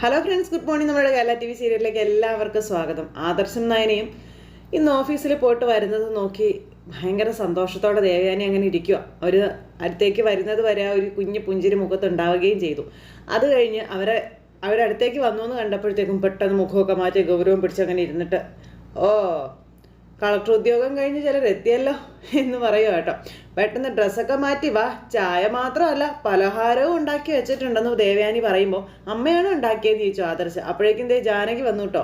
Hello friends good morning നമ്മുടെ Kerala T V സീരിയലിലേക്ക് എല്ലാവർക്കും സ്വാഗതം. ആദർശം നായനെയും ഇന്ന് ഓഫീസിൽ പോയിട്ട് വരുന്നത് നോക്കി ഭയങ്കര സന്തോഷത്തോടെ ദേവയാനി അങ്ങനെ ഇരിക്കുക ഒരു അടുത്തേക്ക് വരുന്നത് വരെ ആ ഒരു കുഞ്ഞു പുഞ്ചിരി മുഖത്ത് ഉണ്ടാവുകയും ചെയ്തു. അത് കഴിഞ്ഞ് അവരെ അവരടുത്തേക്ക് വന്നു എന്ന് കണ്ടപ്പോഴത്തേക്കും പെട്ടെന്ന് മുഖമൊക്കെ മാറ്റി ഗൗരവം പിടിച്ചങ്ങനെ ഇരുന്നിട്ട് ഓ കളക്ടർ ഉദ്യോഗം കഴിഞ്ഞ് ചിലർ എത്തിയല്ലോ എന്ന് പറയുക കേട്ടോ. പെട്ടെന്ന് ഡ്രസ്സൊക്കെ മാറ്റി വാ. ചായ മാത്രമല്ല പലഹാരവും ഉണ്ടാക്കി വെച്ചിട്ടുണ്ടെന്ന് ദേവയാനി പറയുമ്പോൾ അമ്മയാണ് ഉണ്ടാക്കിയത് ചോദിച്ചു ആദർശ് അപ്പോഴേക്കും ദേ ജാനകി വന്നു കേട്ടോ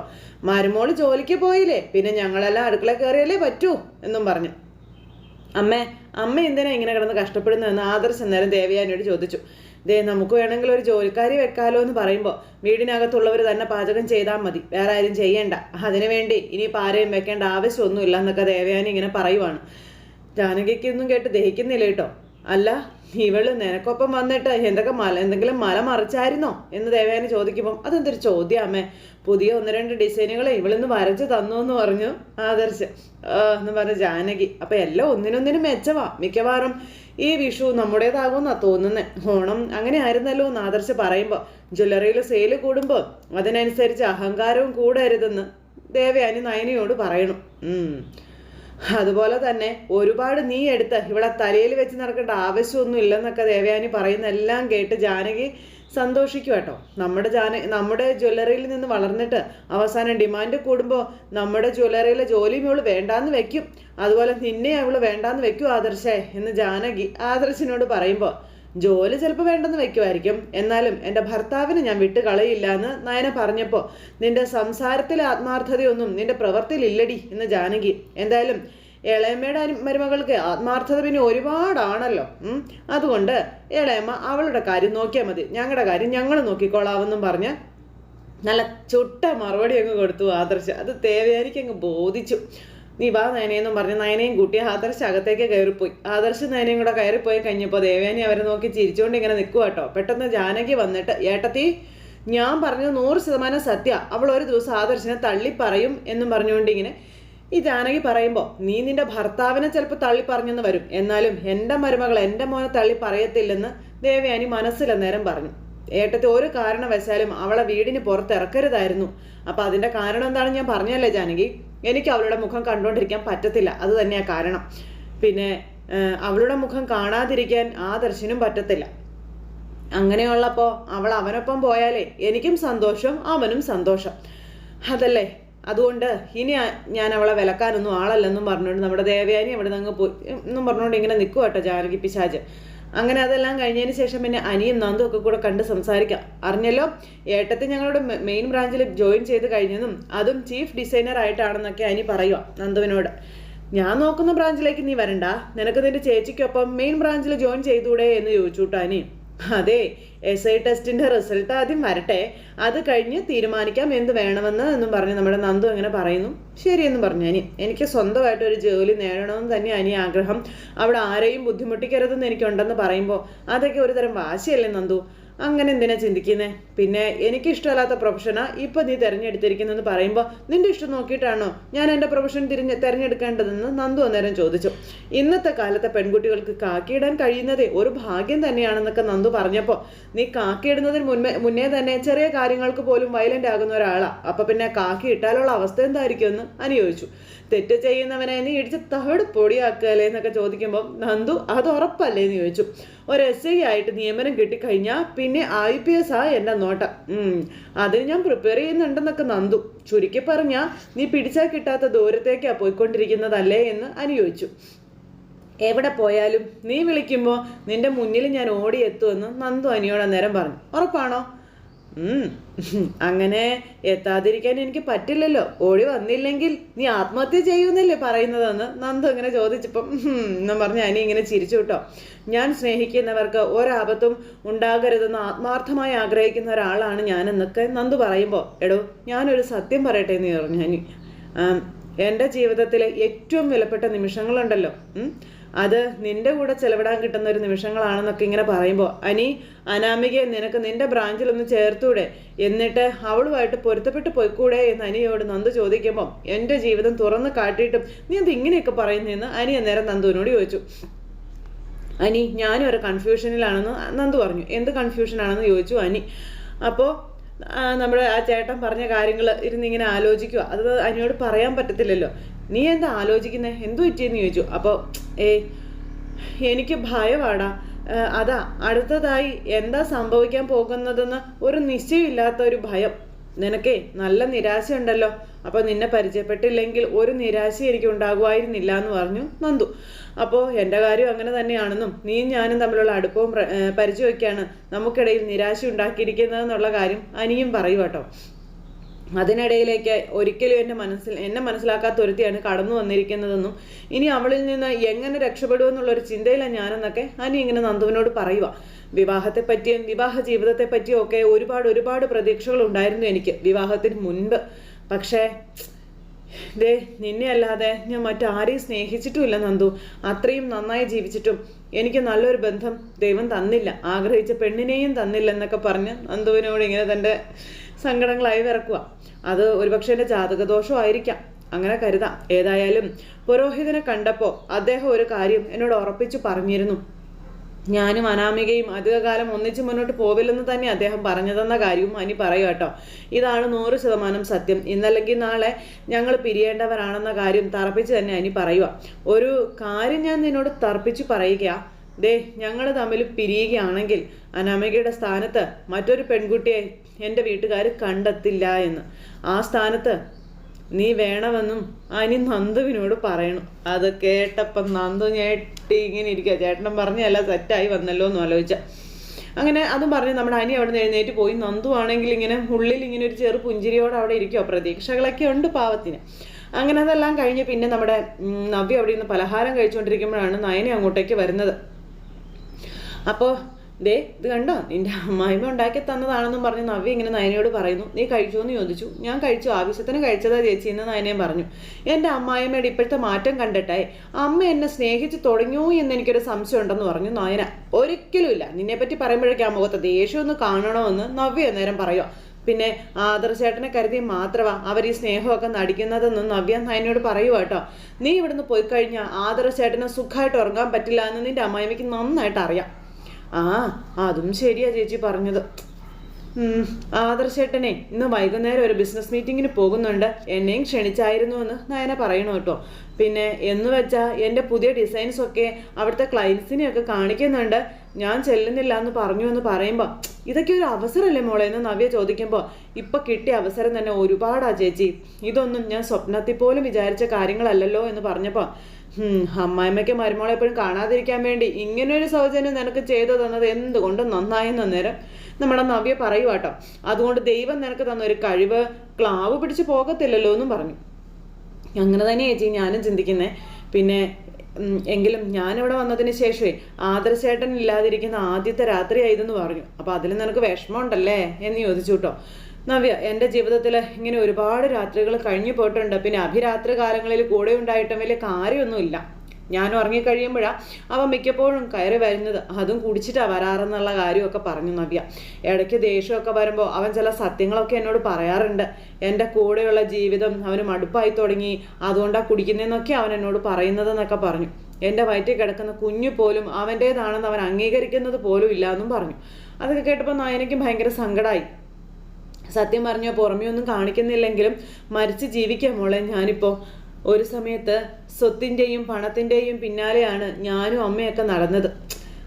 മരുമോൾ ജോലിക്ക് പോയില്ലേ? പിന്നെ ഞങ്ങളെല്ലാം അടുക്കള കയറിയല്ലേ പറ്റൂ? എന്നും പറഞ്ഞു. അമ്മേ അമ്മ എന്തിനാ ഇങ്ങനെ കിടന്ന് കഷ്ടപ്പെടുന്നതെന്ന് ആദർശ് നേരം ദേവയാനിയോട് ചോദിച്ചു. ദേ നമുക്ക് വേണമെങ്കിൽ ഒരു ജോലിക്കാരി വെക്കാലോ എന്ന് പറയുമ്പോൾ വീടിനകത്തുള്ളവർ തന്നെ പാചകം ചെയ്താൽ മതി. വേറെ ആരും ചെയ്യേണ്ട. അതിനുവേണ്ടി ഇപ്പം ആരെയും വെക്കേണ്ട ആവശ്യമൊന്നുമില്ല എന്നൊക്കെ ദേവയാനി ഇങ്ങനെ പറയുവാണ്. ജാനകിക്കൊന്നും കേട്ട് ദഹിക്കുന്നില്ല കേട്ടോ. അല്ല ഇവൾ നിനക്കൊപ്പം വന്നിട്ട് എന്തൊക്കെ മല എന്തെങ്കിലും മല മറിച്ചായിരുന്നോ? എന്ന് ദേവയാനി ചോദിക്കുമ്പം അതെന്തൊരു ചോദ്യം അമ്മേ. പുതിയ ഒന്ന് രണ്ട് ഡിസൈനുകൾ ഇവളിന്ന് വരച്ച് തന്നു എന്ന് പറഞ്ഞു ആദർശ്. എന്ന് പറഞ്ഞ ജാനകി. അപ്പൊ എല്ലാം ഒന്നിനൊന്നിനും മെച്ചവാ. മിക്കവാറും ഈ വിഷു നമ്മുടേതാകുമെന്നാ തോന്നുന്നത് ഓണം അങ്ങനെ ആയിരുന്നല്ലോ എന്ന് ആദർശ് പറയുമ്പോൾ ജ്വല്ലറിയിൽ സെയിൽ കൂടുമ്പോൾ അതിനനുസരിച്ച് അഹങ്കാരവും കൂടരുതെന്ന് ദേവയാനി നയനിയോട് പറയണം. അതുപോലെ തന്നെ ഒരുപാട് നീ എടുത്ത് ഇവിടെ തലയിൽ വെച്ച് നടക്കേണ്ട ആവശ്യമൊന്നും ഇല്ലെന്നൊക്കെ ദേവയാനി പറയുന്ന എല്ലാം കേട്ട് ജാനകി സന്തോഷിക്കും കേട്ടോ. നമ്മുടെ ജാന നമ്മുടെ ജ്വല്ലറിയിൽ നിന്ന് വളർന്നിട്ട് അവസാനം ഡിമാൻഡ് കൂടുമ്പോൾ നമ്മുടെ ജ്വല്ലറിയിലെ ജോലിയും ഇവൾ വേണ്ടാന്ന് വെക്കും. അതുപോലെ നിന്നെ അവൾ വേണ്ടാന്ന് വെക്കും ആദർശേ എന്ന് ജാനകി ആദർശിനോട് പറയുമ്പോൾ ജോലി ചിലപ്പോൾ വേണ്ടെന്ന് വെക്കുമായിരിക്കും എന്നാലും എന്റെ ഭർത്താവിന് ഞാൻ വിട്ട് കളയില്ല എന്ന് നയന പറഞ്ഞപ്പോൾ നിന്റെ സംസാരത്തിലെ ആത്മാർത്ഥതയൊന്നും നിന്റെ പ്രവൃത്തിയിൽ ഇല്ലടി എന്ന് ജാനകി. എന്തായാലും ഇളയമ്മയുടെ മരുമകൾക്ക് ആത്മാർത്ഥത പിന്നെ ഒരുപാടാണല്ലോ. അതുകൊണ്ട് ഇളയമ്മ അവളുടെ കാര്യം നോക്കിയാൽ മതി. ഞങ്ങളുടെ കാര്യം ഞങ്ങൾ നോക്കിക്കോളാവെന്നും പറഞ്ഞ് നല്ല ചുട്ട മറുപടി അങ്ങ് കൊടുത്തു ആദർശ്. അത് തേവയാനിക്ക് അങ്ങ് ബോധിച്ചു. നീ വാ നയനയെന്നും പറഞ്ഞ് നയനയും കൂട്ടി ആദർശ് അകത്തേക്ക് കയറിപ്പോയി. ആദർശ് നയനയും കൂടെ കയറിപ്പോയി കഴിഞ്ഞപ്പോൾ ദേവേനെ അവരെ നോക്കി ചിരിച്ചുകൊണ്ട് ഇങ്ങനെ നിൽക്കുക കേട്ടോ പെട്ടെന്ന് ജാനകി വന്നിട്ട് ഏട്ടത്തി ഞാൻ പറഞ്ഞു നൂറ് ശതമാനം സത്യ. അവൾ ഒരു ദിവസം ആദർശിനെ തള്ളി പറയും എന്നും പറഞ്ഞുകൊണ്ട് ഇങ്ങനെ ഈ ജാനകി പറയുമ്പോൾ നീ നിന്റെ ഭർത്താവിനെ ചിലപ്പോൾ തള്ളി പറഞ്ഞെന്ന് വരും. എന്നാലും എന്റെ മരുമകൾ എന്റെ മോനെ തള്ളി പറയത്തില്ലെന്ന് ദേവയാനി മനസ്സിലന്നേരം പറഞ്ഞു. ഏട്ടത്തെ ഒരു കാരണവശാലും അവളെ വീടിന് പുറത്തിറക്കരുതായിരുന്നു. അപ്പം അതിന്റെ കാരണം എന്താണെന്ന് ഞാൻ പറഞ്ഞല്ലേ ജാനകി? എനിക്ക് അവളുടെ മുഖം കണ്ടുകൊണ്ടിരിക്കാൻ പറ്റത്തില്ല. അത് തന്നെയാണ് കാരണം. പിന്നെ അവളുടെ മുഖം കാണാതിരിക്കാൻ ആ ദർശനം പറ്റത്തില്ല. അങ്ങനെയുള്ളപ്പോൾ അവൾ അവനൊപ്പം പോയാലേ എനിക്കും സന്തോഷം അവനും സന്തോഷം. അതല്ലേ? അതുകൊണ്ട് ഇനി ഞാൻ അവളെ വിലക്കാനൊന്നും ആളല്ലെന്നും പറഞ്ഞുകൊണ്ട് നമ്മുടെ ദേവയാനി അവിടെ നിന്ന് അങ്ങ് പോയി. എന്നും പറഞ്ഞുകൊണ്ട് ഇങ്ങനെ നിൽക്കുക കേട്ടോ ജാനകി പിശാജ് അങ്ങനെ അതെല്ലാം കഴിഞ്ഞതിന് ശേഷം പിന്നെ അനിയും നന്ദും ഒക്കെ കൂടെ കണ്ട് സംസാരിക്കാം. അറിഞ്ഞല്ലോ ഏട്ടത്തെ ഞങ്ങളുടെ മെയിൻ ബ്രാഞ്ചിൽ ജോയിൻ ചെയ്ത് കഴിഞ്ഞതും അതും ചീഫ് ഡിസൈനർ ആയിട്ടാണെന്നൊക്കെ അനി പറയുക നന്ദുവിനോട്. ഞാൻ നോക്കുന്ന ബ്രാഞ്ചിലേക്ക് നീ വരണ്ട. നിനക്ക് നിന്റെ ചേച്ചിക്കൊപ്പം മെയിൻ ബ്രാഞ്ചിൽ ജോയിൻ ചെയ്തൂടെ എന്ന് ചോദിച്ചു കേട്ടോ അനി. അതെ എസ് ഐ ടെസ്റ്റിന്റെ റിസൾട്ട് ആദ്യം വരട്ടെ. അത് കഴിഞ്ഞ് തീരുമാനിക്കാം എന്ത് വേണമെന്ന് എന്നും പറഞ്ഞ് നമ്മുടെ നന്ദു അങ്ങനെ പറയുന്നു. ശരിയെന്ന് പറഞ്ഞു. അനി എനിക്ക് സ്വന്തമായിട്ട് ഒരു ജോലി നേടണമെന്ന് തന്നെ അനി ആഗ്രഹം. അവിടെ ആരെയും ബുദ്ധിമുട്ടിക്കരുതെന്ന് എനിക്കുണ്ടെന്ന് പറയുമ്പോൾ അതൊക്കെ ഒരുതരം വാശിയല്ലേ നന്ദു? അങ്ങനെ എന്തിനാ ചിന്തിക്കുന്നേ? പിന്നെ എനിക്ക് ഇഷ്ടമല്ലാത്ത പ്രൊഫഷനാ ഇപ്പൊ നീ തിരഞ്ഞെടുത്തിരിക്കുന്നെന്ന് പറയുമ്പോൾ നിന്റെ ഇഷ്ടം നോക്കിയിട്ടാണോ ഞാൻ എന്റെ പ്രൊഫഷൻ തിരിഞ്ഞ് തിരഞ്ഞെടുക്കേണ്ടതെന്ന് നന്ദു അന്നേരം ചോദിച്ചു. ഇന്നത്തെ കാലത്തെ പെൺകുട്ടികൾക്ക് കാക്കിയിടാൻ കഴിയുന്നതേ ഒരു ഭാഗ്യം തന്നെയാണെന്നൊക്കെ നന്ദു പറഞ്ഞപ്പോൾ നീ കാക്കിയിടുന്നതിന് മുന്നേ മുന്നേ തന്നെ ചെറിയ കാര്യങ്ങൾക്ക് പോലും വയലന്റ് ആകുന്ന ഒരാളാ. അപ്പൊ പിന്നെ കാക്കി ഇട്ടാലുള്ള അവസ്ഥ എന്തായിരിക്കും എന്ന് ചോദിച്ചു തെറ്റ് ചെയ്യുന്നവനെ നീ ഇടിച്ച് തവിട് പൊടിയാക്കുകയല്ലേ എന്നൊക്കെ ചോദിക്കുമ്പോൾ നന്ദു അത് ഉറപ്പല്ലേ? എന്ന് ചോദിച്ചു. ഒരു എസ് ഐ ആയിട്ട് നിയമനം കിട്ടിക്കഴിഞ്ഞാൽ പിന്നെ ഐ പി എസ് ആ എന്റെ നോട്ടം. അതിന് ഞാൻ പ്രിപ്പയർ ചെയ്യുന്നുണ്ടെന്നൊക്കെ നന്ദു. ചുരുക്കി പറഞ്ഞാൽ നീ പിടിച്ചാൽ കിട്ടാത്ത ദൂരത്തേക്കാണ് പോയിക്കൊണ്ടിരിക്കുന്നതല്ലേ? എന്ന് അനുയോജിച്ചു. എവിടെ പോയാലും? നീ വിളിക്കുമ്പോൾ നിന്റെ മുന്നിൽ ഞാൻ ഓടിയെത്തുമെന്ന് നന്ദു അനിയോട് നേരം പറഞ്ഞു. ഉറപ്പാണോ. അങ്ങനെ എത്താതിരിക്കാൻ എനിക്ക് പറ്റില്ലല്ലോ. ഓടി വന്നില്ലെങ്കിൽ നീ ആത്മഹത്യ ചെയ്യുന്നല്ലേ പറയുന്നതെന്ന് നന്ദു ഇങ്ങനെ ചോദിച്ചപ്പം എന്നും പറഞ്ഞ് അനി ഇങ്ങനെ ചിരിച്ചു കേട്ടോ. ഞാൻ സ്നേഹിക്കുന്നവർക്ക് ഒരാപത്തും ഉണ്ടാകരുതെന്ന് ആത്മാർത്ഥമായി ആഗ്രഹിക്കുന്ന ഒരാളാണ് ഞാൻ ഞാനെന്നൊക്കെ നന്ദു പറയുമ്പോൾ എടോ ഞാനൊരു സത്യം പറയട്ടെ എന്ന് പറഞ്ഞു അനി. എന്റെ ജീവിതത്തിലെ ഏറ്റവും വിലപ്പെട്ട നിമിഷങ്ങളുണ്ടല്ലോ. അത് നിന്റെ കൂടെ ചെലവിടാൻ കിട്ടുന്ന ഒരു നിമിഷങ്ങളാണെന്നൊക്കെ ഇങ്ങനെ പറയുമ്പോൾ അനി അനാമികയെ നിനക്ക് നിന്റെ ബ്രാഞ്ചിൽ ഒന്ന് ചേർത്തൂടെ? എന്നിട്ട് അവളുമായിട്ട് പൊരുത്തപ്പെട്ട് പോയിക്കൂടെ? എന്ന് അനിയോട് നന്ദു ചോദിക്കുമ്പോൾ എന്റെ ജീവിതം തുറന്ന് കാട്ടിയിട്ടും നീ അത് ഇങ്ങനെയൊക്കെ പറയുന്നതെന്ന് അനി അന്നേരം നന്ദുവിനോട് ചോദിച്ചു. അനി ഞാനും ഒരു കൺഫ്യൂഷനിലാണെന്ന് നന്ദു പറഞ്ഞു. എന്ത് കൺഫ്യൂഷനാണെന്ന് ചോദിച്ചു അനി. അപ്പോൾ നമ്മുടെ ആ ചേട്ടൻ പറഞ്ഞ കാര്യങ്ങൾ ഇരുന്നിങ്ങനെ ആലോചിക്കുക അത് അനിയോട് പറയാൻ പറ്റത്തില്ലല്ലോ. നീ എന്താ ആലോചിക്കുന്നത് എന്തു പറ്റിയെന്ന് ചോദിച്ചു. അപ്പോൾ ഏ എനിക്ക് ഭയമാടാ അതാ അടുത്തതായി എന്താ സംഭവിക്കാൻ പോകുന്നതെന്ന് ഒരു നിശ്ചയമില്ലാത്ത ഒരു ഭയം. നിനക്കേ നല്ല നിരാശയുണ്ടല്ലോ. അപ്പോൾ നിന്നെ പരിചയപ്പെട്ടില്ലെങ്കിൽ ഒരു നിരാശ എനിക്ക് ഉണ്ടാകുമായിരുന്നില്ല എന്ന് പറഞ്ഞു നന്ദു. അപ്പോൾ എന്റെ കാര്യം അങ്ങനെ തന്നെയാണെന്നും നീയും ഞാനും തമ്മിലുള്ള അടുപ്പവും പരിചയമൊക്കെയാണ് നമുക്കിടയിൽ നിരാശ ഉണ്ടാക്കിയിരിക്കുന്നതെന്നുള്ള കാര്യം അനിയും പറയൂ കേട്ടോ. അതിനിടയിലേക്ക് ഒരിക്കലും എന്റെ മനസ്സിൽ എന്നെ മനസ്സിലാക്കാത്ത ഒരുത്തിയാണ് കടന്നു വന്നിരിക്കുന്നതെന്നും ഇനി അവളിൽ നിന്ന് എങ്ങനെ രക്ഷപ്പെടുമെന്നുള്ളൊരു ചിന്തയിലാണ് ഞാനെന്നൊക്കെ അനി ഇങ്ങനെ നന്ദുവിനോട് പറയുക വിവാഹത്തെ പറ്റിയും വിവാഹ ജീവിതത്തെ പറ്റിയും ഒക്കെ ഒരുപാട് ഒരുപാട് പ്രതീക്ഷകൾ ഉണ്ടായിരുന്നു എനിക്ക് വിവാഹത്തിന് മുൻപ്. പക്ഷേ ദേ നിന്നെ അല്ലാതെ ഞാൻ മറ്റാരെയും സ്നേഹിച്ചിട്ടുമില്ല നന്ദു. അത്രയും നന്നായി ജീവിച്ചിട്ടും എനിക്ക് നല്ലൊരു ബന്ധം ദൈവം തന്നില്ല. ആഗ്രഹിച്ച പെണ്ണിനെയും തന്നില്ല എന്നൊക്കെ പറഞ്ഞ് നന്ദുവിനോട് ഇങ്ങനെ തന്റെ സങ്കടങ്ങളായി വിറക്കുക. അത് ഒരുപക്ഷെ എന്റെ ജാതകദോഷമായിരിക്കാം അങ്ങനെ കരുതാം. ഏതായാലും പുരോഹിതനെ കണ്ടപ്പോൾ അദ്ദേഹം ഒരു കാര്യം എന്നോട് ഉറപ്പിച്ചു പറഞ്ഞിരുന്നു. ഞാനും അനാമികയും അധികകാലം ഒന്നിച്ച് മുന്നോട്ട് പോവില്ലെന്ന് തന്നെ അദ്ദേഹം പറഞ്ഞതെന്ന കാര്യവും അനി പറയുക കേട്ടോ. ഇതാണ് നൂറ് ശതമാനം സത്യം. ഇന്നല്ലെങ്കിൽ നാളെ ഞങ്ങൾ പിരിയേണ്ടവരാണെന്ന കാര്യം തറപ്പിച്ച് തന്നെ അനി പറയുക. ഒരു കാര്യം ഞാൻ നിന്നോട് തർപ്പിച്ച് പറയുക ദേ ഞങ്ങൾ തമ്മിൽ പിരിയുകയാണെങ്കിൽ അനാമികയുടെ സ്ഥാനത്ത് മറ്റൊരു പെൺകുട്ടിയെ എന്റെ വീട്ടുകാർ കണ്ടെത്തില്ല എന്ന്. ആ സ്ഥാനത്ത് നീ വേണമെന്നും അനി നന്ദുവിനോട് പറയണം. അത് കേട്ടപ്പം നന്ദു ഞെട്ടി ഇങ്ങനെ ഇരിക്കുക ചേട്ടൻ പറഞ്ഞല്ല സെറ്റായി വന്നല്ലോ എന്ന് ആലോചിച്ച. അങ്ങനെ അതും പറഞ്ഞ് നമ്മുടെ അനി അവിടെ നിന്ന് എഴുന്നേറ്റ് പോയി. നന്ദു ആണെങ്കിൽ ഇങ്ങനെ ഉള്ളിൽ ഇങ്ങനെ ഒരു ചെറു പുഞ്ചിരിയോടെ അവിടെ ഇരിക്കുക പ്രതീക്ഷകളൊക്കെ ഉണ്ട് പാവത്തിന്. അങ്ങനെ അതെല്ലാം കഴിഞ്ഞ് പിന്നെ നമ്മുടെ നവ്യ അവിടെ നിന്ന് പലഹാരം കഴിച്ചുകൊണ്ടിരിക്കുമ്പോഴാണ് നയനെ അങ്ങോട്ടേക്ക് വരുന്നത്. അപ്പോൾ ദേ ഇത് കണ്ടോ? നിന്റെ അമ്മായിമ്മ ഉണ്ടാക്കി തന്നതാണെന്നും പറഞ്ഞ് നവ്യ ഇങ്ങനെ നയനയോട് പറയുന്നു. നീ കഴിച്ചോ എന്ന് ചോദിച്ചു. ഞാൻ കഴിച്ചു. ആവശ്യത്തിന് കഴിച്ചതാ ചേച്ചി എന്ന് നയനയും പറഞ്ഞു. എന്റെ അമ്മായിമ്മയുടെ ഇപ്പോഴത്തെ മാറ്റം കണ്ടിട്ടേ അമ്മ എന്നെ സ്നേഹിച്ച് തുടങ്ങിയോ എന്ന് എനിക്കൊരു സംശയം ഉണ്ടെന്ന് പറഞ്ഞു നയന. ഒരിക്കലുമില്ല നിന്നെപ്പറ്റി പറയുമ്പോഴേക്കും ആ മുഖത്ത് ദേഷ്യം ഒന്ന് കാണണമെന്ന് നവ്യ നേരം പറയുക പിന്നെ ആദർശേട്ടനെ കരുതി മാത്രമാ അവർ ഈ സ്നേഹമൊക്കെ നടിക്കുന്നതെന്ന് നവ്യ നയനോട് പറയുക കേട്ടോ. നീ ഇവിടുന്ന് പോയി കഴിഞ്ഞാൽ ആദർശേട്ടനെ സുഖമായിട്ട് ഉറങ്ങാൻ പറ്റില്ല എന്ന് നിന്റെ അമ്മായിമ്മയ്ക്ക് നന്നായിട്ട് അറിയാം. ആ അതും ശരിയാ ചേച്ചി പറഞ്ഞത്. ആദർശേട്ടനെ ഇന്ന് വൈകുന്നേരം ഒരു ബിസിനസ് മീറ്റിങ്ങിന് പോകുന്നുണ്ട്. എന്നെയും ക്ഷണിച്ചായിരുന്നു എന്ന് നയന പറയണു കേട്ടോ. പിന്നെ എന്ന് വെച്ചാൽ എന്റെ പുതിയ ഡിസൈൻസ് ഒക്കെ അവിടുത്തെ ക്ലയൻസിനെയൊക്കെ കാണിക്കുന്നുണ്ട്. ഞാൻ ചെല്ലുന്നില്ല എന്ന് പറഞ്ഞു എന്ന് പറയുമ്പോൾ ഇതൊക്കെ ഒരു അവസരമല്ലേ മോളെ എന്ന് നവ്യ ചോദിക്കുമ്പോൾ ഇപ്പൊ കിട്ടിയ അവസരം തന്നെ ഒരുപാടാ ചേച്ചി. ഇതൊന്നും ഞാൻ സ്വപ്നത്തിൽ പോലും വിചാരിച്ച കാര്യങ്ങളല്ലല്ലോ എന്ന് പറഞ്ഞപ്പോൾ അമ്മായിമ്മയ്ക്ക് മരുമോളെ എപ്പോഴും കാണാതിരിക്കാൻ വേണ്ടി ഇങ്ങനൊരു സൗജന്യം നിനക്ക് ചെയ്തു തന്നത് എന്തുകൊണ്ട് നന്നായെന്ന നേരം നമ്മുടെ നവ്യ പറയുക കേട്ടോ അതുകൊണ്ട് ദൈവം നിനക്ക് തന്ന ഒരു കഴിവ് ക്ലാവ് പിടിച്ച് പോകത്തില്ലല്ലോ എന്നും പറഞ്ഞു. അങ്ങനെ തന്നെ ചേച്ചി ഞാനും ചിന്തിക്കുന്നേ. പിന്നെ എങ്കിലും ഞാനിവിടെ വന്നതിന് ശേഷമേ ആദർശേട്ടൻ ഇല്ലാതിരിക്കുന്ന ആദ്യത്തെ രാത്രി രാത്രിയായതെന്ന് പറഞ്ഞു. അപ്പോൾ അതിൽ നിനക്ക് വിഷമമുണ്ടല്ലേ എന്ന് ചോദിച്ചു കേട്ടോ. നവ്യ എന്റെ ജീവിതത്തിൽ ഇങ്ങനെ ഒരുപാട് രാത്രികൾ കഴിഞ്ഞു പോയിട്ടുണ്ട്. പിന്നെ അഭിരാത്രി കാലങ്ങളിൽ കൂടെ ഉണ്ടായിട്ടും വലിയ കാര്യമൊന്നുമില്ല. ഞാൻ ഉറങ്ങിക്കഴിയുമ്പോഴാണ് അവൻ മിക്കപ്പോഴും കയറി വരുന്നത്. അതും കുടിച്ചിട്ടാണ് വരാറെന്നുള്ള കാര്യമൊക്കെ പറഞ്ഞു നവ്യ. ഇടയ്ക്ക് ദേഷ്യമൊക്കെ വരുമ്പോൾ അവൻ ചില സത്യങ്ങളൊക്കെ എന്നോട് പറയാറുണ്ട്. എന്റെ കൂടെയുള്ള ജീവിതം അവന് മടുപ്പായി തുടങ്ങി. അതുകൊണ്ടാണ് കുടിക്കുന്നതെന്നൊക്കെ അവൻ എന്നോട് പറയുന്നതെന്നൊക്കെ പറഞ്ഞു. എന്റെ വയറ്റിൽ കിടക്കുന്ന കുഞ്ഞു പോലും അവന്റേതാണെന്ന് അവൻ അംഗീകരിക്കുന്നത് പോലും ഇല്ല എന്നും പറഞ്ഞു. അതൊക്കെ കേട്ടപ്പോൾ നായനയ്ക്കും ഭയങ്കര സങ്കടമായി സത്യം പറഞ്ഞാൽ പുറമേ ഒന്നും കാണിക്കുന്നില്ലെങ്കിലും മരിച്ച് ജീവിക്കാം മോളെ. ഞാനിപ്പോൾ ഒരു സമയത്ത് സ്വത്തിന്റെയും പണത്തിന്റെയും പിന്നാലെയാണ് ഞാനും അമ്മയൊക്കെ നടന്നത്.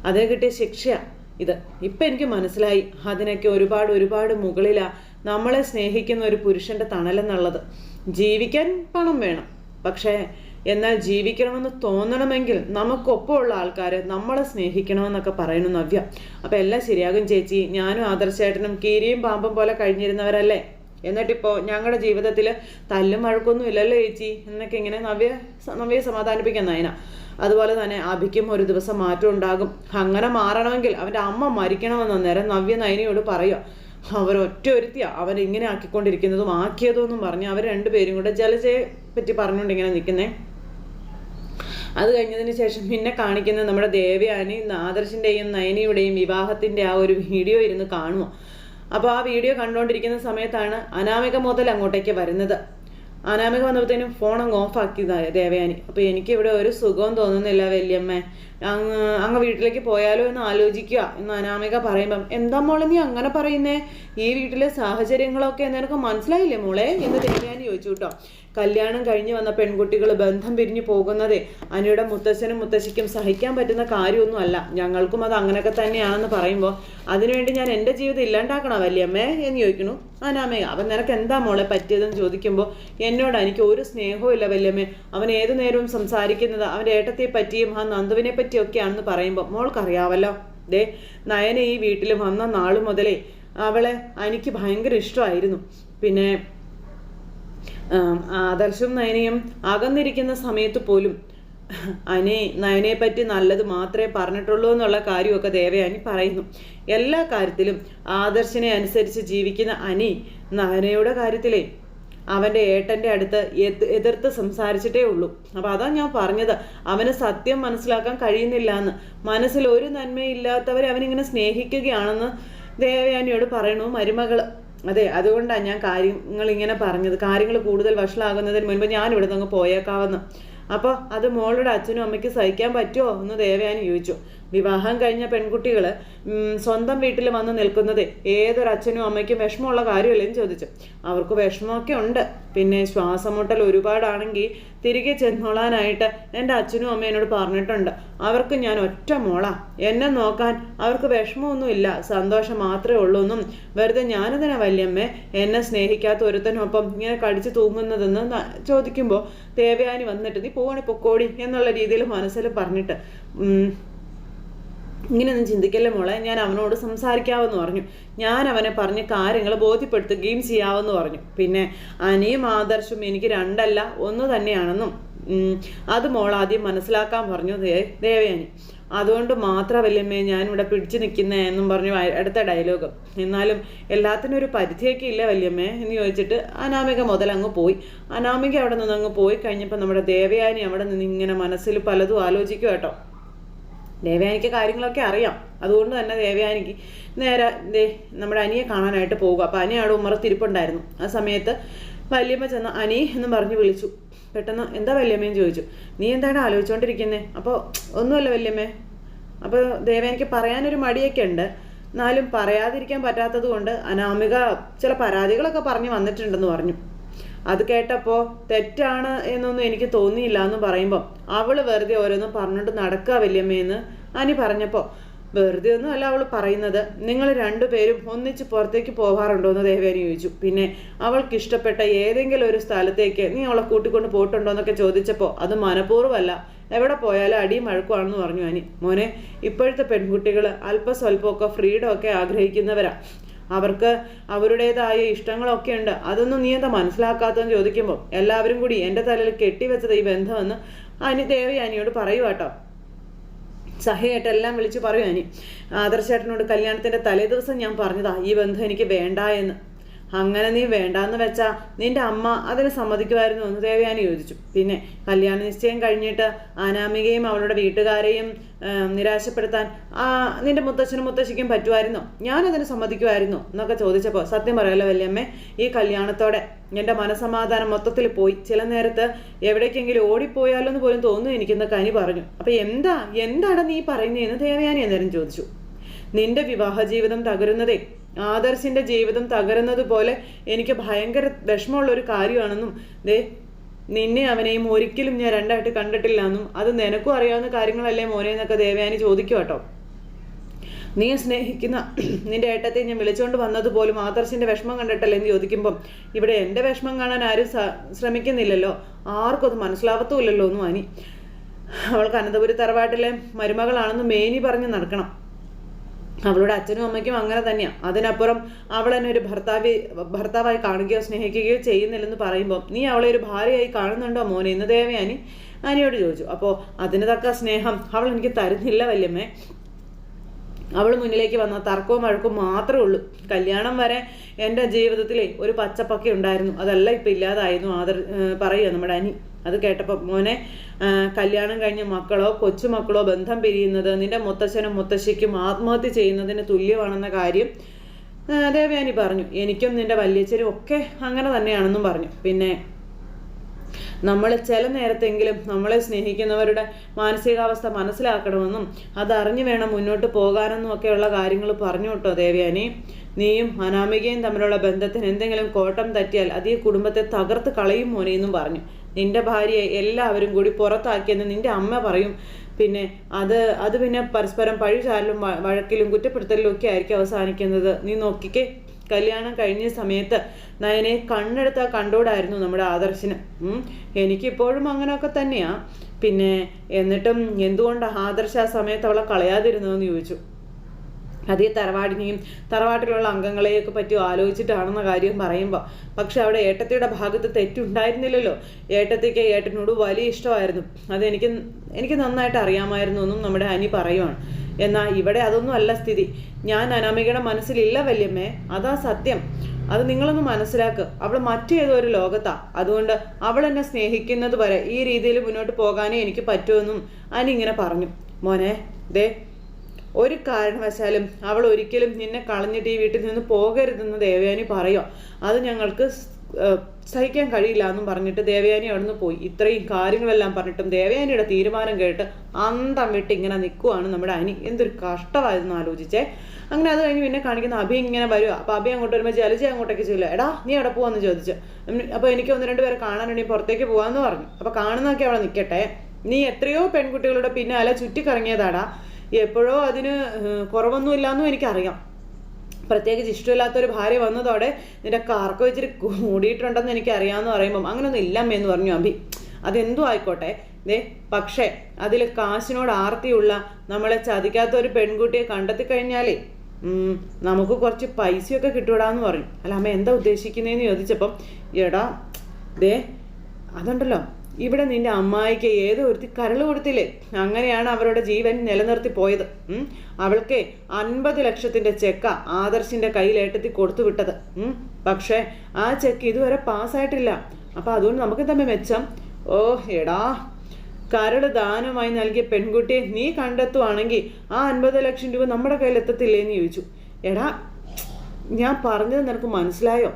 അതിന് കിട്ടിയ ശിക്ഷയാണ് ഇത്. ഇപ്പം എനിക്ക് മനസ്സിലായി അതിനൊക്കെ ഒരുപാട് ഒരുപാട് മുകളിലാ നമ്മളെ സ്നേഹിക്കുന്ന ഒരു പുരുഷന്റെ തണലെന്നുള്ളത്. ജീവിക്കാൻ പണം വേണം. പക്ഷേ എന്നാൽ ജീവിക്കണമെന്ന് തോന്നണമെങ്കിൽ നമുക്കൊപ്പമുള്ള ആൾക്കാർ നമ്മളെ സ്നേഹിക്കണമെന്നൊക്കെ പറയുന്നു നവ്യ. അപ്പം എല്ലാം ശരിയാകും ചേച്ചി. ഞാനും ആദർശേട്ടനും കീരിയും പാമ്പും പോലെ കഴിഞ്ഞിരുന്നവരല്ലേ? എന്നിട്ടിപ്പോൾ ഞങ്ങളുടെ ജീവിതത്തിൽ തല്ലും വഴക്കൊന്നും ഇല്ലല്ലോ ചേച്ചി. എന്നൊക്കെ ഇങ്ങനെ നവ്യ നവ്യെ സമാധാനിപ്പിക്കാൻ നയന? അതുപോലെ തന്നെ അഭിക്കും ഒരു ദിവസം മാറ്റം ഉണ്ടാകും. അങ്ങനെ മാറണമെങ്കിൽ അവന്റെ അമ്മ മരിക്കണമെന്ന് നേരം നവ്യ നയനയോട് പറയുക. അവർ ഒറ്റ ഒരുത്തിയാ അവൻ ഇങ്ങനെ ആക്കിക്കൊണ്ടിരിക്കുന്നതും ആക്കിയതും പറഞ്ഞ് അവർ രണ്ടുപേരും കൂടെ ജലജയെ പറ്റി പറഞ്ഞുകൊണ്ട് ഇങ്ങനെ നിൽക്കുന്നേ. അത് കഴിഞ്ഞതിന് ശേഷം പിന്നെ കാണിക്കുന്നത് നമ്മുടെ ദേവയാനി ആദർശിന്റെയും നയനിയുടെയും വിവാഹത്തിന്റെ ആ ഒരു വീഡിയോ ഇരുന്ന് കാണുമോ അപ്പോൾ ആ വീഡിയോ കണ്ടുകൊണ്ടിരിക്കുന്ന സമയത്താണ് അനാമിക മുതൽ അങ്ങോട്ടേക്ക് വരുന്നത്. അനാമിക വന്നപ്പോഴത്തേനും ഫോൺ അങ്ങ് ഓഫാക്കിയതായ ദേവയാനി അപ്പോൾ എനിക്കിവിടെ ഒരു സുഖവും തോന്നുന്നില്ല വല്യമ്മ. അങ്ങ് അങ്ങ് വീട്ടിലേക്ക് പോയാലോ എന്ന് ആലോചിക്കുക എന്ന് അനാമിക പറയുമ്പം എന്താ മോളെ നീ അങ്ങനെ പറയുന്നേ? ഈ വീട്ടിലെ സാഹചര്യങ്ങളൊക്കെ നിനക്ക് മനസ്സിലായില്ലേ മോളെ? എന്ന് ദേവയാനി ചോദിച്ചു കേട്ടോ. കല്യാണം കഴിഞ്ഞ് വന്ന പെൺകുട്ടികൾ ബന്ധം പിരിഞ്ഞു പോകുന്നത് അനിയുടെ മുത്തശ്ശനും മുത്തശ്ശിക്കും സഹിക്കാൻ പറ്റുന്ന കാര്യമൊന്നും അല്ല ഞങ്ങൾക്കും അത് അങ്ങനെയൊക്കെ തന്നെയാണെന്ന് പറയുമ്പോൾ അതിനുവേണ്ടി ഞാൻ എന്റെ ജീവിതം ഇല്ലാണ്ടാക്കണോ വല്യമ്മേ എന്ന് ചോദിക്കണു. അനാമേ അവൻ നിനക്ക് എന്താ മോളെ പറ്റിയതെന്ന് ചോദിക്കുമ്പോൾ എന്നോട് എനിക്ക് ഒരു സ്നേഹവും ഇല്ല വല്യമ്മേ. അവൻ ഏതു നേരവും സംസാരിക്കുന്നത് അവന്റെ ഏട്ടത്തെ പറ്റിയും ആ നന്ദുവിനെ പറ്റിയൊക്കെയാണെന്ന് പറയുമ്പോൾ മോൾക്കറിയാവല്ലോ. ദേ നയനെ ഈ വീട്ടിൽ വന്ന നാളു മുതലേ അവളെ എനിക്ക് ഭയങ്കര ഇഷ്ടമായിരുന്നു. പിന്നെ ആദർശും നയനയും അകന്നിരിക്കുന്ന സമയത്ത് പോലും അനെ നയനയെ പറ്റി നല്ലത് മാത്രമേ പറഞ്ഞിട്ടുള്ളൂ എന്നുള്ള കാര്യമൊക്കെ ദേവയാനി പറയുന്നു. എല്ലാ കാര്യത്തിലും ആദർശനെ അനുസരിച്ച് ജീവിക്കുന്ന അനി നയനയുടെ കാര്യത്തിലേ അവന്റെ ഏട്ടന്റെ അടുത്ത് എത് എതിർത്ത് സംസാരിച്ചിട്ടേ ഉള്ളൂ. അപ്പോൾ അതാ ഞാൻ പറഞ്ഞത് അവന് സത്യം മനസ്സിലാക്കാൻ കഴിയുന്നില്ല എന്ന് മനസ്സിൽ ഒരു നന്മയില്ലാത്തവരെ അവനിങ്ങനെ സ്നേഹിക്കുകയാണെന്ന് ദേവയാനിയോട് പറയണു. മരുമകൾ അതെ അതുകൊണ്ടാണ് ഞാൻ കാര്യങ്ങൾ ഇങ്ങനെ പറഞ്ഞത്. കാര്യങ്ങൾ കൂടുതൽ വഷളാകുന്നതിന് മുൻപ് ഞാൻ ഇവിടെ നിന്ന് പോയേക്കാവെന്ന്. അപ്പോൾ അത് മോളുടെ അച്ഛനും അമ്മയ്ക്ക് സഹിക്കാൻ പറ്റുമോ എന്ന് ദേവയാനി ചോദിച്ചു. വിവാഹം കഴിഞ്ഞ പെൺകുട്ടികൾ സ്വന്തം വീട്ടിൽ വന്ന് നിൽക്കുന്നത് ഏതൊരു അച്ഛനും അമ്മയ്ക്കും വിഷമമുള്ള കാര്യമല്ലെന്ന് ചോദിച്ചു. അവർക്ക് വിഷമമൊക്കെ ഉണ്ട്. പിന്നെ ശ്വാസമുട്ടൽ ഒരുപാടാണെങ്കിൽ തിരികെ ചെന്നോളാനായിട്ട് എന്റെ അച്ഛനും അമ്മയും എന്നോട് പറഞ്ഞിട്ടുണ്ട്. അവർക്ക് ഞാൻ ഒറ്റ മോളാ. എന്നെ നോക്കാൻ അവർക്ക് വിഷമമൊന്നുമില്ല. സന്തോഷം മാത്രമേ ഉള്ളൂ എന്നും വെറുതെ ഞാനിതിനെ വല്യമ്മേ? എന്നെ സ്നേഹിക്കാത്ത ഒരുത്തനൊപ്പം ഇങ്ങനെ കടിച്ചു തൂങ്ങുന്നതെന്ന് ചോദിക്കുമ്പോൾ ദേവയാനി വന്നിട്ട് നീ പോവണി പൊക്കോടി എന്നുള്ള രീതിയിൽ മനസ്സിൽ പറഞ്ഞിട്ട് ഇങ്ങനെയൊന്നും ചിന്തിക്കല്ലേ മോളെ? ഞാൻ അവനോട് സംസാരിക്കാമെന്ന് പറഞ്ഞു. ഞാൻ അവനെ പറഞ്ഞ് കാര്യങ്ങൾ ബോധ്യപ്പെടുത്തുകയും ചെയ്യാവെന്ന് പറഞ്ഞു. പിന്നെ അനിയും ആദർശും എനിക്ക് രണ്ടല്ല ഒന്ന് തന്നെയാണെന്നും അത് മോൾ ആദ്യം മനസ്സിലാക്കാൻ പറഞ്ഞു ദേ ദേവയാനി. അതുകൊണ്ട് മാത്രമല്ലമ്മേ ഇവിടെ പിടിച്ചു നിൽക്കുന്നേ എന്നും പറഞ്ഞു അടുത്ത ഡയലോഗ്. എന്നാലും എല്ലാത്തിനും ഒരു പരിധിയൊക്കെ ഇല്ല വല്യമ്മേ എന്ന് ചോദിച്ചിട്ട് അനാമിക മുതൽ അങ്ങ് പോയി. അനാമിക അവിടെ നിന്ന് അങ്ങ് പോയി കഴിഞ്ഞപ്പോൾ നമ്മുടെ ദേവയാനി അവിടെ നിന്ന് ഇങ്ങനെ മനസ്സിൽ പലതും ആലോചിക്കും കേട്ടോ. ദേവയാനിക്ക് കാര്യങ്ങളൊക്കെ അറിയാം. അതുകൊണ്ട് തന്നെ ദേവയാനിക്ക് നേരെ ദേ നമ്മുടെ അനിയെ കാണാനായിട്ട് പോകുക അപ്പോൾ അനി അവിടെ ഉമ്മറത്തിരിപ്പുണ്ടായിരുന്നു ആ സമയത്ത് വല്യമ്മ ചെന്ന് അനി എന്ന് പറഞ്ഞ് വിളിച്ചു. പെട്ടെന്ന് എന്താ വല്യമ്മയെന്ന് ചോദിച്ചു. നീ എന്താണ് ആലോചിച്ചുകൊണ്ടിരിക്കുന്നത് അപ്പോൾ ഒന്നുമല്ല വല്യമ്മേ. അപ്പോൾ ദേവയാനിക്ക് പറയാനൊരു മടിയൊക്കെ ഉണ്ട്. എന്നാലും പറയാതിരിക്കാൻ പറ്റാത്തത് കൊണ്ട് അനാമിക ചില പരാതികളൊക്കെ പറഞ്ഞ് വന്നിട്ടുണ്ടെന്ന് പറഞ്ഞു. അത് കേട്ടപ്പോൾ തെറ്റാണ് എന്നൊന്നും എനിക്ക് തോന്നിയില്ല എന്ന് പറയുമ്പോൾ അവൾ വെറുതെ ഓരോന്നും പറഞ്ഞിട്ട് നടക്കുക വല്യമ്മയെന്ന് അനി പറഞ്ഞപ്പോൾ വെറുതെ ഒന്നും അല്ല അവൾ പറയുന്നത്. നിങ്ങൾ രണ്ടുപേരും ഒന്നിച്ച് പുറത്തേക്ക് പോകാറുണ്ടോ എന്ന് ദേവേനി ചോദിച്ചു. പിന്നെ അവൾക്ക് ഇഷ്ടപ്പെട്ട ഏതെങ്കിലും ഒരു സ്ഥലത്തേക്ക് നീ അവളെ കൂട്ടിക്കൊണ്ട് പോയിട്ടുണ്ടോ? എന്നൊക്കെ ചോദിച്ചപ്പോൾ അത് മനഃപൂർവമല്ല. എവിടെ പോയാലും അടിയും മഴക്കുവാണെന്ന് പറഞ്ഞു അനി. മോനെ ഇപ്പോഴത്തെ പെൺകുട്ടികൾ അല്പസ്വല്പമൊക്കെ ഫ്രീഡം ഒക്കെ ആഗ്രഹിക്കുന്നവരാ. അവർക്ക് അവരുടേതായ ഇഷ്ടങ്ങളൊക്കെ ഉണ്ട്. അതൊന്നും നീ എന്താ മനസ്സിലാക്കാത്തതെന്ന് ചോദിക്കുമ്പോൾ എല്ലാവരും കൂടി എന്റെ തലയിൽ കെട്ടിവെച്ചത് ഈ ബന്ധമെന്ന് ദേവി അനിയോട് പറയുക കേട്ടോ. സഹയായിട്ടെല്ലാം വിളിച്ച് പറയും അനി. ആദർശേട്ടനോട് കല്യാണത്തിന്റെ തലേദിവസം ഞാൻ പറഞ്ഞതാ ഈ ബന്ധം എനിക്ക് വേണ്ട എന്ന് അങ്ങനെ നീ വേണ്ടാന്ന് വെച്ചാ നിന്റെ അമ്മ അതിന് സമ്മതിക്കുമായിരുന്നു എന്ന് ദേവയാനി ചോദിച്ചു. പിന്നെ കല്യാണ നിശ്ചയം കഴിഞ്ഞിട്ട് അനാമികയും അവളുടെ വീട്ടുകാരെയും നിരാശപ്പെടുത്താൻ ആ നിന്റെ മുത്തച്ഛനും മുത്തശ്ശിക്കും പറ്റുമായിരുന്നോ? ഞാനതിന് സമ്മതിക്കുമായിരുന്നു എന്നൊക്കെ ചോദിച്ചപ്പോൾ സത്യം പറയാലോ വല്യമ്മേ ഈ കല്യാണത്തോടെ എന്റെ മനസമാധാനം മൊത്തത്തിൽ പോയി. ചില നേരത്ത് എവിടേക്കെങ്കിലും ഓടിപ്പോയാലോ എന്ന് പോലും തോന്നുന്നു എനിക്കെന്ന് കനി പറഞ്ഞു. അപ്പോൾ എന്താ എന്താണ് നീ പറയുന്നതെന്ന് ദേവയാനി അന്നേരം ചോദിച്ചു. നിന്റെ വിവാഹ ജീവിതം തകരുന്നതേ ആദർശിന്റെ ജീവിതം തകരുന്നത് പോലെ എനിക്ക് ഭയങ്കര വിഷമമുള്ള ഒരു കാര്യമാണെന്നും ദേ നിന്നെ അവനെയും ഒരിക്കലും ഞാൻ രണ്ടായിട്ട് കണ്ടിട്ടില്ല എന്നും അത് നിനക്കും അറിയാവുന്ന കാര്യങ്ങളല്ലേ മോനെ എന്നൊക്കെ ദേവയാനി ചോദിക്കും കേട്ടോ. നീ സ്നേഹിക്കുന്ന നിന്റെ ഏട്ടത്തെ ഞാൻ വിളിച്ചുകൊണ്ട് വന്നത് പോലും ആദർശിന്റെ വിഷമം കണ്ടിട്ടല്ലേ എന്ന് ചോദിക്കുമ്പം ഇവിടെ എന്റെ വിഷമം കാണാൻ ആരും ശ്രമിക്കുന്നില്ലല്ലോ. ആർക്കും അത് മനസ്സിലാവത്തുമില്ലല്ലോ ഒന്നും അനി അവൾക്ക് അനന്തപുരി തറവാട്ടിലെ മരുമകളാണെന്ന് മേനി പറഞ്ഞ് നടക്കണം. അവളുടെ അച്ഛനും അമ്മയ്ക്കും അങ്ങനെ തന്നെയാണ് അതിനപ്പുറം അവൾ എന്നെ ഒരു ഭർത്താവി ഭർത്താവായി കാണുകയോ സ്നേഹിക്കുകയോ ചെയ്യുന്നില്ലെന്ന് പറയുമ്പോൾ നീ അവളെ ഒരു ഭാര്യയായി കാണുന്നുണ്ടോ മോനെ? ഇന്ന് ദേവയാനി അനിയോട് ചോദിച്ചു. അപ്പോൾ അതിന് തക്ക സ്നേഹം അവൾ എനിക്ക് തരുന്നില്ല വല്യമ്മേ. അവൾ മുന്നിലേക്ക് വന്ന തർക്കവും വഴക്കും മാത്രമേ ഉള്ളൂ. കല്യാണം വരെ എന്റെ ജീവിതത്തിലെ ഒരു പച്ചപ്പൊക്കെ ഉണ്ടായിരുന്നു. അതല്ല ഇപ്പം ഇല്ലാതായിരുന്നു ആദർ പറയുക നമ്മുടെ അനി. അത് കേട്ടപ്പോൾ മോനെ കല്യാണം കഴിഞ്ഞ മക്കളോ കൊച്ചുമക്കളോ ബന്ധം പിരിയുന്നത് നിന്റെ മുത്തച്ഛനും മുത്തശ്ശിക്കും ആത്മഹത്യ ചെയ്യുന്നതിന് തുല്യമാണെന്ന കാര്യം ദേവയാനി പറഞ്ഞു. എനിക്കും നിന്റെ വല്യച്ഛനും ഒക്കെ അങ്ങനെ തന്നെയാണെന്നും പറഞ്ഞു. പിന്നെ നമ്മൾ ചില നേരത്തെങ്കിലും നമ്മളെ സ്നേഹിക്കുന്നവരുടെ മാനസികാവസ്ഥ മനസ്സിലാക്കണമെന്നും അതറിഞ്ഞു വേണം മുന്നോട്ട് പോകാനെന്നും ഒക്കെയുള്ള കാര്യങ്ങൾ പറഞ്ഞു കേട്ടോ ദേവയാനി. നീയും അനാമികയും തമ്മിലുള്ള ബന്ധത്തിന് എന്തെങ്കിലും കോട്ടം തട്ടിയാൽ അത് ഈ കുടുംബത്തെ തകർത്ത് കളയും മോനെ എന്നും പറഞ്ഞു. നിന്റെ ഭാര്യയെ എല്ലാവരും കൂടി പുറത്താക്കിയെന്ന് നിന്റെ അമ്മ പറയും. പിന്നെ അത് അത് പിന്നെ പരസ്പരം പഴിചാരലും വഴക്കിലും കുറ്റപ്പെടുത്തലിലും ഒക്കെ ആയിരിക്കും അവസാനിക്കുന്നത്. നീ നോക്കിക്കേ. കല്യാണം കഴിഞ്ഞ സമയത്ത് നയനെ കണ്ണെടുത്ത കണ്ടോടായിരുന്നു നമ്മുടെ ആദർശന്. എനിക്കിപ്പോഴും അങ്ങനെയൊക്കെ തന്നെയാ. പിന്നെ എന്നിട്ടും എന്തുകൊണ്ട് ആദർശ ആ സമയത്ത് അവളെ കളയാതിരുന്നതെന്ന് ചോദിച്ചു. അത് തറവാടിനെയും തറവാട്ടിലുള്ള അംഗങ്ങളെയൊക്കെ പറ്റി ആലോചിച്ചിട്ടാണെന്ന കാര്യം പറയുമ്പോൾ പക്ഷെ അവിടെ ഏട്ടത്തിയുടെ ഭാഗത്ത് തെറ്റുണ്ടായിരുന്നില്ലല്ലോ. ഏട്ടത്തിക്ക് ഏട്ടനോട് വലിയ ഇഷ്ടമായിരുന്നു. അതെനിക്ക് എനിക്ക് നന്നായിട്ട് അറിയാമായിരുന്നു എന്നും നമ്മുടെ അനി പറയുവാണ്. എന്നാൽ ഇവിടെ അതൊന്നും അല്ല സ്ഥിതി. ഞാൻ അനാമികയുടെ മനസ്സിലില്ല വല്യമ്മേ. അതാ സത്യം. അത് നിങ്ങളൊന്ന് മനസ്സിലാക്കുക അവൾ മറ്റേതോ ഒരു ലോകത്താ. അതുകൊണ്ട് അവൾ എന്നെ സ്നേഹിക്കുന്നത് വരെ ഈ രീതിയിൽ മുന്നോട്ട് പോകാനേ എനിക്ക് പറ്റുമെന്നും അനി ഇങ്ങനെ പറഞ്ഞു. മോനെ ദേ ഒരു കാരണവശാലും അവൾ ഒരിക്കലും നിന്നെ കളഞ്ഞിട്ട് ഈ വീട്ടിൽ നിന്ന് പോകരുതെന്ന് ദേവയാനി പറയുക അത് ഞങ്ങൾക്ക് സഹിക്കാൻ കഴിയില്ല എന്നും പറഞ്ഞിട്ട് ദേവയാനി അവിടുന്ന് പോയി. ഇത്രയും കാര്യങ്ങളെല്ലാം പറഞ്ഞിട്ടും ദേവയാനിയുടെ തീരുമാനം കേട്ട് അന്തം വിട്ട് ഇങ്ങനെ നിൽക്കുവാണ് നമ്മുടെ അനി. എന്തൊരു കഷ്ടമായിരുന്നു ആലോചിച്ചേ. അങ്ങനെ അത് കഴിഞ്ഞ് പിന്നെ കാണിക്കുന്ന അഭി ഇങ്ങനെ വരിക അപ്പോൾ അഭി അങ്ങോട്ട് വരുമ്പോൾ ജലജ അങ്ങോട്ടേക്ക് ചെല്ലുക എടാ നീ എവിടെ പോവാന്ന് ചോദിച്ചു. അപ്പോൾ എനിക്ക് ഒന്ന് രണ്ട് പേരെ കാണാനുണ്ടെങ്കിൽ പുറത്തേക്ക് പോകാമെന്ന് പറഞ്ഞു. അപ്പോൾ കാണുന്നതൊക്കെ അവിടെ നിൽക്കട്ടെ നീ എത്രയോ പെൺകുട്ടികളുടെ പിന്നാലെ ചുറ്റിക്കറങ്ങിയതാടാ. എപ്പോഴോ അതിന് കുറവൊന്നും ഇല്ലാന്നും എനിക്കറിയാം. പ്രത്യേകിച്ച് ഇഷ്ടമില്ലാത്തൊരു ഭാര്യ വന്നതോടെ നിന്റെ കാർക്ക വെച്ചിട്ട് കൂടിയിട്ടുണ്ടെന്ന് എനിക്ക് അറിയാമെന്ന് പറയുമ്പം അങ്ങനൊന്നും ഇല്ലമ്മ എന്ന് പറഞ്ഞു അഭി. അതെന്തോ ആയിക്കോട്ടെ. ദേ പക്ഷേ അതിൽ കാശിനോട് ആർത്തിയുള്ള നമ്മളെ ചതിക്കാത്ത ഒരു പെൺകുട്ടിയെ കണ്ടെത്തി കഴിഞ്ഞാലേ നമുക്ക് കുറച്ച് പൈസയൊക്കെ കിട്ടൂടാന്ന് പറഞ്ഞു. അല്ല അമ്മ എന്താ ഉദ്ദേശിക്കുന്നതെന്ന് ചോദിച്ചപ്പം എടാ ദേ അതുണ്ടല്ലോ ഇവിടെ നിന്റെ അമ്മായിക്ക് ഏതോ ഒരുത്തി കരൾ കൊടുത്തില്ലേ? അങ്ങനെയാണ് അവരുടെ ജീവൻ നിലനിർത്തി പോയത്. അവൾക്ക് അൻപത് ലക്ഷത്തിന്റെ ചെക്ക ആദർശിന്റെ കയ്യിൽ ഏട്ടത്തി കൊടുത്തു വിട്ടത്. പക്ഷേ ആ ചെക്ക് ഇതുവരെ പാസ്സായിട്ടില്ല. അപ്പൊ അതുകൊണ്ട് നമുക്ക് തമ്മിൽ മെച്ചം. ഓ എടാ. കരൾ ദാനമായി നൽകിയ പെൺകുട്ടിയെ നീ കണ്ടെത്തുവാണെങ്കിൽ ആ അൻപത് ലക്ഷം രൂപ നമ്മുടെ കയ്യിൽ എത്തത്തില്ലേ എന്ന് ചോദിച്ചു. എടാ ഞാൻ പറഞ്ഞത് നിനക്ക് മനസ്സിലായോ?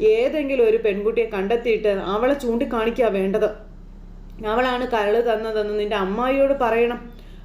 ഏതെങ്കിലും ഒരു പെൺകുട്ടിയെ കണ്ടെത്തിയിട്ട് അവളെ ചൂണ്ടിക്കാണിക്കുക വേണ്ടത്. അവളാണ് കരൾ തന്നതെന്ന് നിന്റെ അമ്മായിയോട് പറയണം.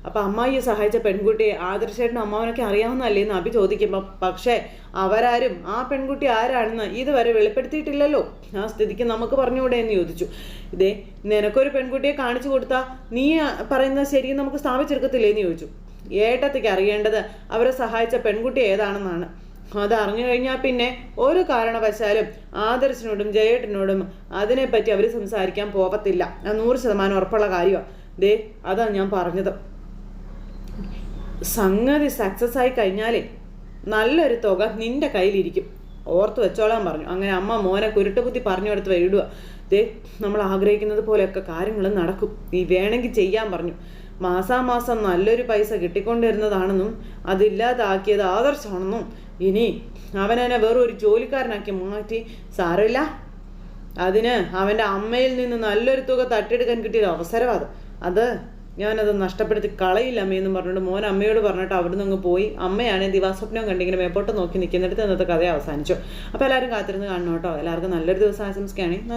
അപ്പൊ അമ്മായിയെ സഹായിച്ച പെൺകുട്ടിയെ ആദർശേട്ടനും അമ്മാവനൊക്കെ അറിയാവുന്നല്ലേ എന്ന് അഭി ചോദിക്കുമ്പോൾ പക്ഷേ അവരാരും ആ പെൺകുട്ടി ആരാണെന്ന് ഇതുവരെ വെളിപ്പെടുത്തിയിട്ടില്ലല്ലോ. ആ സ്ഥിതിക്ക് നമുക്ക് പറഞ്ഞുകൂടെ? എന്ന് ചോദിച്ചു. ഇതേ നിനക്കൊരു പെൺകുട്ടിയെ കാണിച്ചു കൊടുത്താൽ നീ പറയുന്ന പറയുന്നത് ശരിയെന്ന് നമുക്ക് സ്ഥാപിച്ചെടുക്കത്തില്ലേ? എന്ന് ചോദിച്ചു. ഏട്ടത്തേക്ക് അറിയേണ്ടത് അവരെ സഹായിച്ച പെൺകുട്ടി ഏതാണെന്നാണ്. അത് അറിഞ്ഞു കഴിഞ്ഞാൽ പിന്നെ ഒരു കാരണവശാലും ആദർശിനോടും ജയേട്ടനോടും അതിനെപ്പറ്റി അവർ സംസാരിക്കാൻ പോകത്തില്ല ആ നൂറ് ശതമാനം ഉറപ്പുള്ള കാര്യമാണ് ദേ അതാണ് ഞാൻ പറഞ്ഞത്. സംഗതി സക്സസ് ആയി കഴിഞ്ഞാലേ നല്ലൊരു തുക നിന്റെ കയ്യിലിരിക്കും. ഓർത്ത് വെച്ചോളാൻ പറഞ്ഞു. അങ്ങനെ അമ്മ മോനെ കുരുട്ടുകുത്തി പറഞ്ഞു കൊടുത്ത് വിടുക ദേ നമ്മൾ ആഗ്രഹിക്കുന്നത് പോലെയൊക്കെ കാര്യങ്ങൾ നടക്കും. നീ വേണമെങ്കിൽ ചെയ്യാൻ പറഞ്ഞു. മാസാമാസം നല്ലൊരു പൈസ കിട്ടിക്കൊണ്ടിരുന്നതാണെന്നും അതില്ലാതാക്കിയത് ആദർശമാണെന്നും ഇനി അവനെന്നെ വേറൊരു ജോലിക്കാരനാക്കി മാറ്റി. സാരമില്ല. അതിന് അവന്റെ അമ്മയിൽ നിന്ന് നല്ലൊരു തുക തട്ടിയെടുക്കാൻ കിട്ടിയൊരു അവസരം അത് അത് ഞാനത് നഷ്ടപ്പെടുത്തി കളയില്ല അമ്മയെന്നും പറഞ്ഞിട്ട് മോൻ അമ്മയോട് പറഞ്ഞിട്ട് അവിടുന്ന് അങ്ങ് പോയി. അമ്മയാണ് ദിവാസ്വപ്നം കണ്ടിങ്ങനെ മേപ്പോട്ട് നോക്കി നിൽക്കുന്നിടത്ത് ഇന്നത്തെ കഥ അവസാനിച്ചു. അപ്പോൾ എല്ലാവരും കാത്തിരുന്ന് കാണണം കേട്ടോ. എല്ലാവർക്കും നല്ലൊരു ദിവസം ആശംസിക്കുകയാണെങ്കിൽ